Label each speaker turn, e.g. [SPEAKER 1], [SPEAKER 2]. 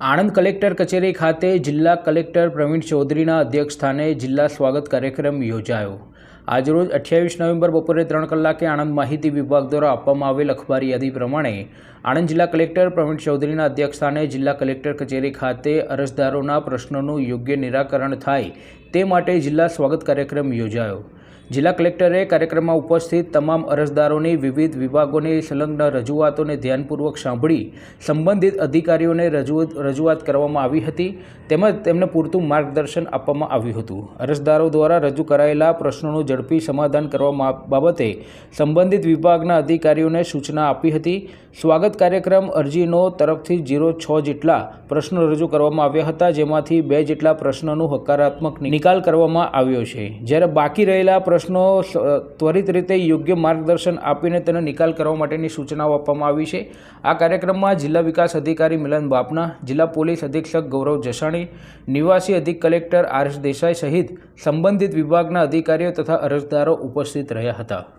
[SPEAKER 1] Anand collector કચેરી ખાતે જિલ્લા કલેક્ટર પ્રવીણ ચૌધરીના અધ્યક્ષસ્થાને જિલ્લા સ્વાગત કાર્યક્રમ યોજાયો. આજરોજ અઠ્યાવીસ નવેમ્બર બપોરે ત્રણ કલાકે આણંદ માહિતી વિભાગ દ્વારા આપવામાં આવેલ અખબારી યાદી પ્રમાણે આણંદ જિલ્લા કલેક્ટર પ્રવીણ ચૌધરીના અધ્યક્ષસ્થાને જિલ્લા કલેક્ટર કચેરી ખાતે અરજદારોના પ્રશ્નોનું યોગ્ય નિરાકરણ થાય તે માટે જિલ્લા સ્વાગત કાર્યક્રમ યોજાયો. જિલ્લા કલેક્ટરે કાર્યક્રમમાં ઉપસ્થિત તમામ અરજદારોની વિવિધ વિભાગોની સંલગ્ન રજૂઆતોને ધ્યાનપૂર્વક સાંભળી સંબંધિત અધિકારીઓને રજૂઆત રજૂઆત કરવામાં આવી હતી તેમજ તેમને પૂરતું માર્ગદર્શન આપવામાં આવ્યું હતું. અરજદારો દ્વારા રજૂ કરાયેલા પ્રશ્નોનું ઝડપી સમાધાન કરવા બાબતે સંબંધિત વિભાગના અધિકારીઓને સૂચના આપી હતી. સ્વાગત કાર્યક્રમ અરજીનો તરફથી જીરો છ જેટલા પ્રશ્નો રજૂ કરવામાં આવ્યા હતા, જેમાંથી બે જેટલા પ્રશ્નોનું હકારાત્મક નિકાલ કરવામાં આવ્યો છે. જ્યારે બાકી રહેલા પ્રશ્નો ત્વરિત રીતે યોગ્ય માર્ગદર્શન આપીને તેનો નિકાલ કરવા માટેની સૂચનાઓ આપવામાં આવી છે. આ કાર્યક્રમમાં જિલ્લા વિકાસ અધિકારી મિલન બાપના, જિલ્લા પોલીસ અધિક્ષક ગૌરવ જસાણી, નિવાસી અધિક કલેક્ટર આર દેસાઈ સહિત સંબંધિત વિભાગના અધિકારીઓ તથા અરજદારો ઉપસ્થિત રહ્યા હતા.